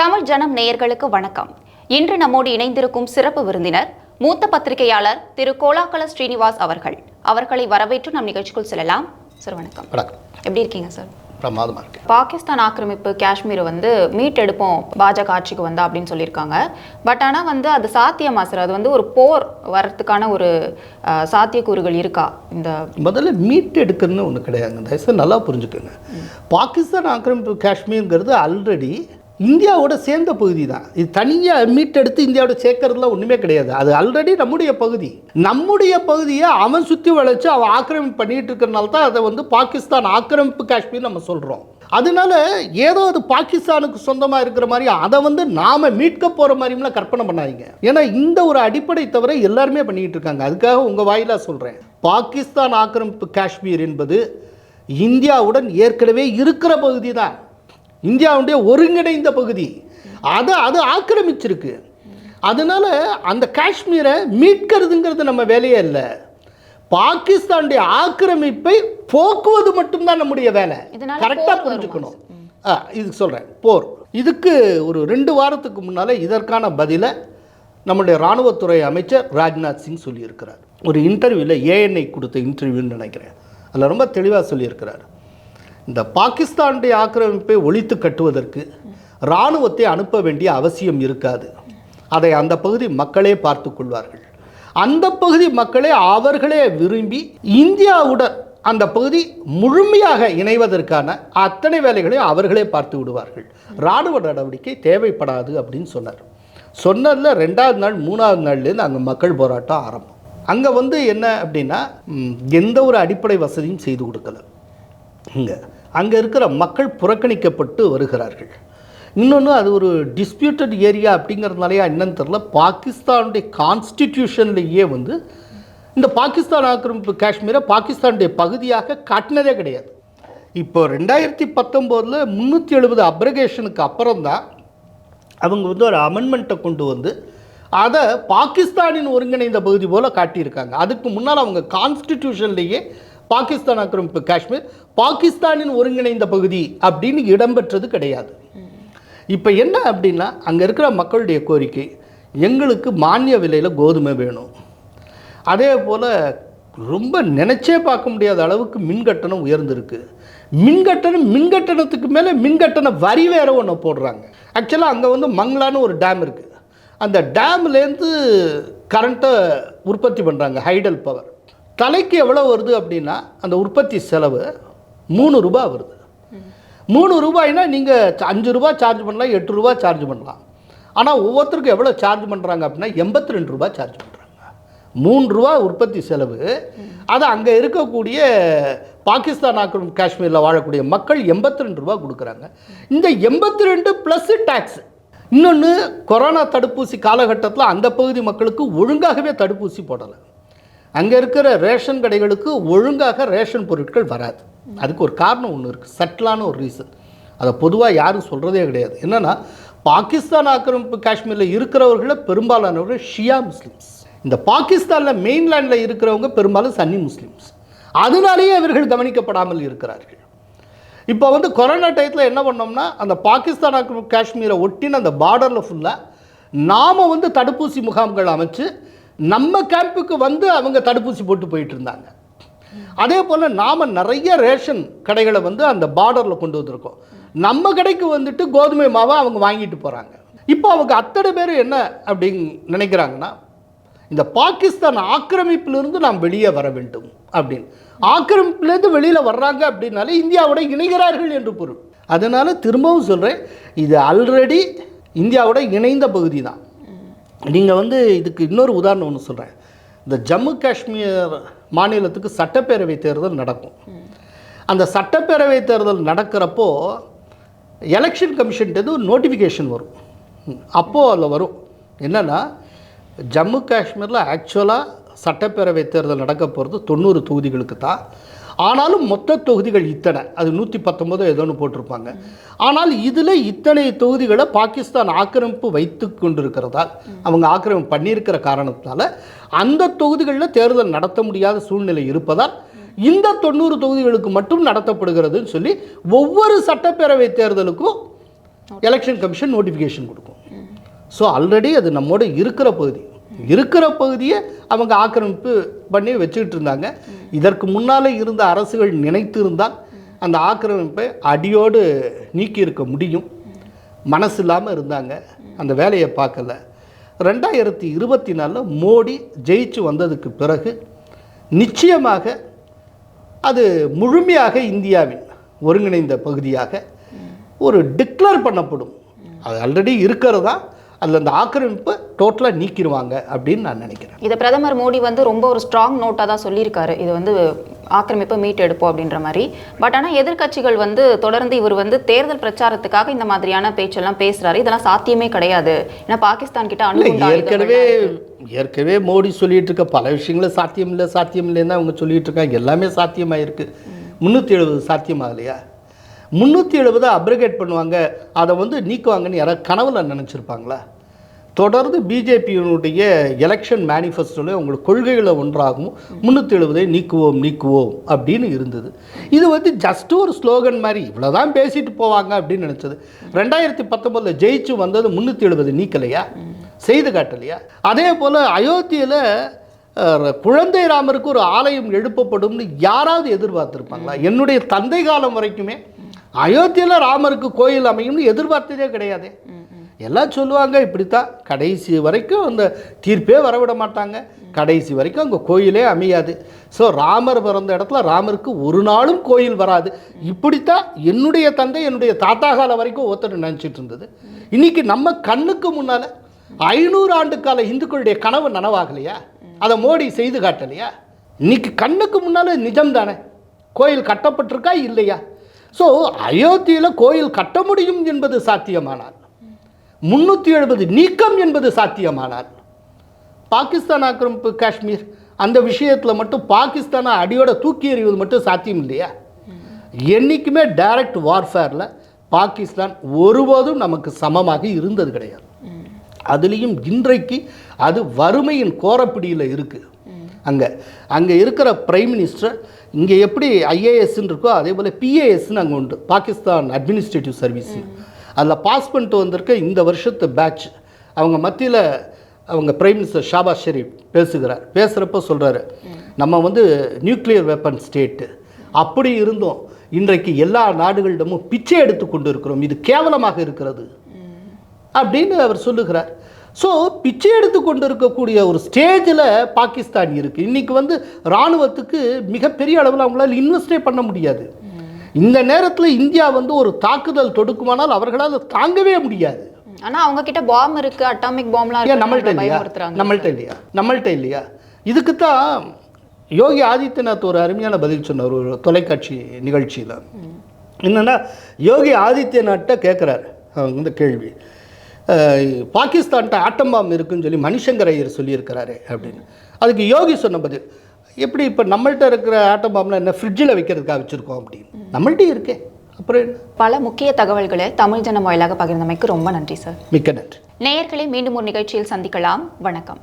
தமிழ் ஜனம் நேயர்களுக்கு வணக்கம். இன்று நம்மோடு இணைந்திருக்கும் சிறப்பு விருந்தினர் மூத்த பத்திரிகையாளர் திரு கோலாகல ஸ்ரீனிவாஸ் அவர்கள். அவர்களை வரவேற்று நம் நிகழ்ச்சிக்குள் செல்லலாம். சார் வணக்கம். எப்படி இருக்கீங்க சார்? பிரமாதமாக இருக்கு. பாகிஸ்தான் ஆக்கிரமிப்பு காஷ்மீரை வந்து மீட்டெடுப்போம் பாஜக ஆட்சிக்கு வந்தா அப்படின்னு சொல்லியிருக்காங்க. பட் ஆனால் வந்து அது சாத்தியமா சார்? அது வந்து ஒரு போர் வரத்துக்கான ஒரு சாத்தியக்கூறுகள் இருக்கா? இந்த முதல்ல மீட் எடுக்கணும்னு ஒன்று கிடையாதுங்க. தயவுசெய்து நல்லா புரிஞ்சுக்கோங்க. பாகிஸ்தான் ஆக்கிரமிப்பு காஷ்மீருங்கிறது ஆல்ரெடி இந்தியாவோட சேர்ந்த பகுதி தான் இது தனியாக மீட்டெடுத்து இந்தியாவோட சேர்க்கறதுலாம் ஒன்றுமே கிடையாது. அது ஆல்ரெடி நம்முடைய பகுதி. நம்முடைய பகுதியை அவன் சுற்றி வளைச்சு அவன் ஆக்கிரமிப்பு பண்ணிகிட்டு இருக்கிறனால தான் அதை வந்து பாகிஸ்தான் ஆக்கிரமிப்பு காஷ்மீர் நம்ம சொல்கிறோம் அதனால ஏதோ அது பாகிஸ்தானுக்கு சொந்தமாக இருக்கிற மாதிரி அதை வந்து நாம மீட்க போகிற மாதிரிலாம் கற்பனை பண்ணாதீங்க. ஏன்னா இந்த ஒரு அடிப்படை தவிர எல்லாருமே பண்ணிக்கிட்டு இருக்காங்க. அதுக்காக உங்கள் வாயிலாக சொல்கிறேன் பாகிஸ்தான் ஆக்கிரமிப்பு காஷ்மீர் என்பது இந்தியாவுடன் ஏற்கனவே இருக்கிற பகுதி தான் இந்தியாவுடைய ஒருங்கிணைந்த பகுதி. அதை அது ஆக்கிரமிச்சிருக்கு. அதனால அந்த காஷ்மீரை மீட்கிறதுங்கிறது நம்ம வேலையே இல்லை. பாகிஸ்தானுடைய ஆக்கிரமிப்பை போக்குவது மட்டும்தான் நம்முடைய வேலை. கரெக்டாக? புரிஞ்சுக்கணும். ஆ இதுக்கு சொல்கிறேன் போர். இதுக்கு ஒரு ரெண்டு வாரத்துக்கு முன்னால் இதற்கான பதிலை நம்முடைய இராணுவத்துறை அமைச்சர் ராஜ்நாத் சிங் சொல்லியிருக்கிறார். ஒரு இன்டர்வியூவில் ஏஎன்ஐ கொடுத்த இன்டர்வியூன்னு நினைக்கிறேன். அதில் ரொம்ப தெளிவாக சொல்லியிருக்கிறார். இந்த பாகிஸ்தானுடைய ஆக்கிரமிப்பை ஒழித்து கட்டுவதற்கு இராணுவத்தை அனுப்ப வேண்டிய அவசியம் இருக்காது. அதை அந்த பகுதி மக்களே பார்த்து கொள்வார்கள். அந்த பகுதி மக்களே அவர்களே விரும்பி இந்தியாவுடன் அந்த பகுதி முழுமையாக இணைவதற்கான அத்தனை வேலைகளையும் அவர்களே பார்த்து விடுவார்கள். இராணுவ நடவடிக்கை தேவைப்படாது அப்படின்னு சொன்னார். சொன்னதில் ரெண்டாவது நாள் மூணாவது நாள்லேருந்து அங்கே மக்கள் போராட்டம் ஆரம்பம். அங்கே வந்து என்ன அப்படின்னா எந்த ஒரு அடிப்படை வசதியும் செய்து கொடுக்கல. இங்கே. அங்கே இருக்கிற மக்கள் புறக்கணிக்கப்பட்டு வருகிறார்கள். இன்னொன்று அது ஒரு டிஸ்பியூட்டட் ஏரியா அப்படிங்கிறதுனாலயா என்னன்னு தெரில பாகிஸ்தானுடைய கான்ஸ்டிடியூஷன்லேயே வந்து இந்த பாகிஸ்தான் ஆக்கிரமிப்பு காஷ்மீரை பாகிஸ்தானுடைய பகுதியாக காட்டினதே கிடையாது. இப்போ ரெண்டாயிரத்தி பத்தொம்போதில் முந்நூற்றி எழுபது அப்ரகேஷனுக்கு அப்புறம்தான் அவங்க வந்து ஒரு அமெண்ட்மெண்ட்டை கொண்டு வந்து அதை பாகிஸ்தானின் ஒருங்கிணைந்த பகுதி போல் காட்டியிருக்காங்க. அதுக்கு முன்னால் அவங்க கான்ஸ்டிடியூஷன்லேயே பாகிஸ்தான் ஆக்கிரமிப்பு காஷ்மீர் பாகிஸ்தானின் ஒருங்கிணைந்த பகுதி அப்படின்னு இடம்பெற்றது கிடையாது. இப்போ என்ன அப்படின்னா அங்கே இருக்கிற மக்களுடைய கோரிக்கை எங்களுக்கு மானிய விலையில் கோதுமை வேணும். அதே போல் ரொம்ப நினச்சே பார்க்க முடியாத அளவுக்கு மின் கட்டணம் உயர்ந்திருக்கு. மின் கட்டணம் மின் கட்டணத்துக்கு மேலே மின்கட்டண வரி வேற ஒன்று போடுறாங்க. ஆக்சுவலாக அங்கே வந்து மங்களான்னு ஒரு டேம் இருக்குது அந்த டேம்லேருந்து கரண்ட்டை உற்பத்தி பண்ணுறாங்க ஹைடல் பவர் தலைக்கு எவ்வளோ வருது அப்படின்னா அந்த உற்பத்தி செலவு மூணு ரூபாய் வருது. மூணு ரூபாய்னா நீங்கள் அஞ்சு ரூபா சார்ஜ் பண்ணலாம் எட்டு ரூபா சார்ஜ் பண்ணலாம். ஆனால் ஒவ்வொருத்தருக்கும் எவ்வளோ சார்ஜ் பண்ணுறாங்க அப்படின்னா எண்பத்தி ரெண்டு ரூபா சார்ஜ் பண்ணுறாங்க மூணு ரூபா உற்பத்தி செலவு. அது அங்கே இருக்கக்கூடிய பாகிஸ்தான் ஆக்கிரமிப்பு காஷ்மீரில் வாழக்கூடிய மக்கள் எண்பத்தி ரெண்டு ரூபா கொடுக்குறாங்க. இந்த எண்பத்தி ரெண்டு ப்ளஸ் டேக்ஸ் இன்னொன்று கொரோனா தடுப்பூசி காலகட்டத்தில் அந்த பகுதி மக்களுக்கு ஒழுங்காகவே தடுப்பூசி போடலை. அங்கே இருக்கிற ரேஷன் கடைகளுக்கு ஒழுங்காக ரேஷன் பொருட்கள் வராது. அதுக்கு ஒரு காரணம் ஒன்று இருக்குது சட்டிலான ஒரு ரீசன் அதை பொதுவாக யாரும் சொல்கிறதே கிடையாது. என்னென்னா பாகிஸ்தான் ஆக்கிரமிப்பு காஷ்மீரில் இருக்கிறவர்களை பெரும்பாலானவர்கள் ஷியா முஸ்லீம்ஸ். இந்த பாகிஸ்தானில் மெயின்லேண்டில் இருக்கிறவங்க பெரும்பாலும் சன்னி முஸ்லிம்ஸ். அதனாலேயே இவர்கள் கவனிக்கப்படாமல் இருக்கிறார்கள். இப்போ வந்து கொரோனா டயத்தில் என்ன பண்ணோம்னா அந்த பாகிஸ்தான் ஆக்கிரமிப்பு காஷ்மீரை ஒட்டின அந்த பார்டரில் ஃபுல்லாக நாம் வந்து தடுப்பூசி முகாம்கள் அமைச்சு நம்ம கேம்புக்கு வந்து அவங்க தடுப்பூசி போட்டு போயிட்டு இருந்தாங்க அதே போல் நாம் நிறைய ரேஷன் கடைகளை வந்து அந்த பார்டரில் கொண்டு வந்திருக்கோம். நம்ம கடைக்கு வந்துட்டு கோதுமை மாவை அவங்க வாங்கிட்டு போகிறாங்க இப்போ அவங்க அத்தனை பேர் என்ன அப்படின்னு நினைக்கிறாங்கன்னா இந்த பாகிஸ்தான் ஆக்கிரமிப்பிலிருந்து நாம் வெளியே வர வேண்டும் அப்படின்னு. ஆக்கிரமிப்பிலேருந்து வெளியில் வர்றாங்க அப்படின்னாலே இந்தியாவோட இணைகிறார்கள் என்று பொருள். அதனால் திரும்பவும் சொல்கிறேன் இது ஆல்ரெடி இந்தியாவோட இணைந்த பகுதி தான் நீங்கள் வந்து இதுக்கு இன்னொரு உதாரணம் ஒன்று சொல்கிறேன் இந்த ஜம்மு காஷ்மீர் மாநிலத்துக்கு சட்டப்பேரவை தேர்தல் நடக்கும். அந்த சட்டப்பேரவை தேர்தல் நடக்கிறப்போ எலெக்ஷன் கமிஷன்ட்டு ஒரு நோட்டிஃபிகேஷன் வரும். அப்போது அதில் வரும். என்னென்னா ஜம்மு காஷ்மீரில் ஆக்சுவலாக சட்டப்பேரவை தேர்தல் நடக்க போகிறது தொண்ணூறு தொகுதிகளுக்கு தான். ஆனாலும் மொத்த தொகுதிகள் இத்தனை. அது நூற்றி பத்தொம்போதோ ஏதோ ஒன்று போட்டிருப்பாங்க. ஆனால் இதில் இத்தனை தொகுதிகளை பாகிஸ்தான் ஆக்கிரமிப்பு வைத்து கொண்டிருக்கிறதால் அவங்க ஆக்கிரமிப்பு பண்ணியிருக்கிற காரணத்தினால அந்த தொகுதிகளில் தேர்தல் நடத்த முடியாத சூழ்நிலை இருப்பதால் இந்த தொண்ணூறு தொகுதிகளுக்கு மட்டும் நடத்தப்படுகிறதுன்னு சொல்லி ஒவ்வொரு சட்டப்பேரவை தேர்தலுக்கும் எலெக்ஷன் கமிஷன் நோட்டிஃபிகேஷன் கொடுக்கும். ஸோ ஆல்ரெடி அது நம்மோட இருக்கிற பகுதி. இருக்கிற பகுதியை அவங்க ஆக்கிரமிப்பு பண்ணி வச்சுக்கிட்டு இருந்தாங்க. இதற்கு முன்னாலே இருந்த அரசுகள் நினைத்து இருந்தால் அந்த ஆக்கிரமிப்பை அடியோடு நீக்கி இருக்க முடியும். மனசு இல்லாமல் இருந்தாங்க. அந்த வேலையை பார்க்கல. ரெண்டாயிரத்தி இருபத்தி நாலில் மோடி ஜெயிச்சு வந்ததுக்கு பிறகு நிச்சயமாக அது முழுமையாக இந்தியாவின் ஒருங்கிணைந்த பகுதியாக ஒரு டிக்ளேர் பண்ணப்படும். அது ஆல்ரெடி இருக்கிறதா? அதில் அந்த ஆக்கிரமிப்பை டோட்டலாக நீக்கிடுவாங்க அப்படின்னு நான் நினைக்கிறேன். இதை பிரதமர் மோடி வந்து ரொம்ப ஒரு ஸ்ட்ராங் நோட்டாக தான் சொல்லியிருக்காரு. இது வந்து ஆக்கிரமிப்பை மீட் எடுப்போம் அப்படின்ற மாதிரி. பட் ஆனால் எதிர்க்கட்சிகள் வந்து தொடர்ந்து இவர் வந்து தேர்தல் பிரச்சாரத்துக்காக இந்த மாதிரியான பேச்செல்லாம் பேசுறாரு. இதெல்லாம் சாத்தியமே கிடையாது. ஏன்னா பாகிஸ்தான் கிட்ட அணுகுண்டு ஏற்கனவே. ஏற்கனவே மோடி சொல்லிட்டு இருக்க பல விஷயங்களும் சாத்தியம் இல்லை சாத்தியம் இல்லைன்னு அவங்க சொல்லிட்டு இருக்காங்க. எல்லாமே சாத்தியமாக இருக்கு முந்நூற்றி எழுபது சாத்தியமாகலையா? முந்நூற்றி எழுபதை அப்ரிகேட் பண்ணுவாங்க. அதை வந்து நீக்குவாங்கன்னு யாராவது கனவுல நினச்சிருப்பாங்களா? தொடர்ந்து பிஜேபியினுடைய எலெக்ஷன் மேனிஃபெஸ்டோவில் உங்களுக்கு கொள்கைகளை ஒன்றாகும் முந்நூற்றி எழுபதை நீக்குவோம் நீக்குவோம் அப்படின்னு இருந்தது. இது வந்து ஜஸ்ட்டு ஒரு ஸ்லோகன் மாதிரி இவ்வளோதான் பேசிட்டு போவாங்க அப்படின்னு நினச்சது. ரெண்டாயிரத்தி பத்தொம்பதில் ஜெயிச்சு வந்தது முந்நூற்றி எழுபது நீக்கலையா? செய்து காட்டலையா? அதே போல் அயோத்தியில் குழந்தை ராமருக்கு ஒரு ஆலயம் எழுப்பப்படும்னு யாராவது எதிர்பார்த்துருப்பாங்களா? என்னுடைய தந்தை காலம் வரைக்குமே அயோத்தியில் ராமருக்கு கோயில் அமையும்னு எதிர்பார்த்ததே கிடையாதே. எல்லாம் சொல்லுவாங்க இப்படித்தான். கடைசி வரைக்கும் அந்த தீர்ப்பே வரவிட மாட்டாங்க. கடைசி வரைக்கும் அங்கே கோயிலே அமையாது. ஸோ ராமர் பிறந்த இடத்துல ராமருக்கு ஒரு நாளும் கோயில் வராது. இப்படித்தான் என்னுடைய தந்தை என்னுடைய தாத்தா காலம் வரைக்கும் ஒருத்தர் நினச்சிட்டு இருந்தது. இன்னைக்கு நம்ம கண்ணுக்கு முன்னால் ஐநூறு ஆண்டு கால இந்துக்களுடைய கனவு நனவாகலையா? அதை மோடி செய்து காட்டலையா? இன்னைக்கு கண்ணுக்கு முன்னால் நிஜம் தானே கோயில் கட்டப்பட்டிருக்கா இல்லையா? ஸோ அயோத்தியில் கோயில் கட்ட முடியும் என்பது சாத்தியமானால் முன்னூற்றி எழுபது நீக்கம் என்பது சாத்தியமானால். பாகிஸ்தான் ஆக்கிரமிப்பு காஷ்மீர் அந்த விஷயத்தில் மட்டும் பாகிஸ்தானை அடியோட தூக்கி எறிவது மட்டும் சாத்தியம் இல்லையா என்றைக்குமே டைரக்ட் வார்ஃபேரில் பாகிஸ்தான் ஒருபோதும் நமக்கு சமமாக இருந்தது கிடையாது. அதுலேயும் இன்றைக்கு அது வறுமையின் கோரப்பிடியில் இருக்குது அங்கே அங்கே இருக்கிற பிரைம் மினிஸ்டர் இங்கே எப்படி ஐஏஎஸ்ன்னு இருக்கோ அதே போல் பிஏஎஸ்ன்னு அங்கே உண்டு. பாகிஸ்தான் அட்மினிஸ்ட்ரேட்டிவ் சர்வீஸ் அதில் பாஸ் பண்ணிட்டு வந்திருக்க இந்த வருஷத்து பேட்ச் அவங்க மத்தியில் அவங்க பிரைம் மினிஸ்டர் ஷாபாஸ் ஷெரீப் பேசுகிறார். பேசுகிறப்ப சொல்கிறாரு நம்ம வந்து நியூக்ளியர் வெப்பன் ஸ்டேட்டு அப்படி இருந்தோம். இன்றைக்கு எல்லா நாடுகளிடமும் பிச்சை எடுத்து கொண்டு இருக்கிறோம் இது கேவலமாக இருக்கிறது. அப்படின்னு அவர் சொல்லுகிறார். ஸோ பிச்சை எடுத்து கொண்டு இருக்கக்கூடிய ஒரு ஸ்டேஜில் பாகிஸ்தான் இருக்குது இன்றைக்கி வந்து இராணுவத்துக்கு மிகப்பெரிய அளவில் அவங்களால இன்வெஸ்டே பண்ண முடியாது. இந்த நேரத்தில் இந்தியா வந்து ஒரு தாக்குதல் தொடுக்குமானால் அவர்களால் தாங்கவே முடியாது. ஆனா அவங்க கிட்ட பாம் இருக்கு அட்டாமிக் பாம்லாம் நம்மள்ட்ட இருக்கு இல்லையா நம்மள்ட்ட இல்லையா? நம்மள்ட்ட இல்லையா? இதுக்கு தான் யோகி ஆதித்யநாத் ஒரு அருமையான பதில் சொன்னார் ஒரு தொலைக்காட்சி நிகழ்ச்சியில். என்னென்னா யோகி ஆதித்யநாத்தை கேட்குறாரு அவங்க இந்த கேள்வி. பாகிஸ்தான்கிட்ட ஆட்டம் பாம் இருக்குன்னு சொல்லி மணிசங்கர் ஐயர் சொல்லியிருக்கிறாரு அப்படின்னு. அதுக்கு யோகி சொன்ன பதில் எப்படி இப்போ நம்மள்ட்ட இருக்கிற ஆட்டம் பாம்லாம் என்ன ஃப்ரிட்ஜில் வைக்கிறதுக்காக வச்சுருக்கோம்? அப்படின்னு. நம்மள்ட்ட இருக்கே. அப்புறம் பல முக்கிய தகவல்களை தமிழ் ஜனம் வாயிலாக பகிர்ந்தமைக்கு ரொம்ப நன்றி சார். மிக்க நன்றி. நேயர்களை மீண்டும் ஒரு நிகழ்ச்சியில் சந்திக்கலாம். வணக்கம்.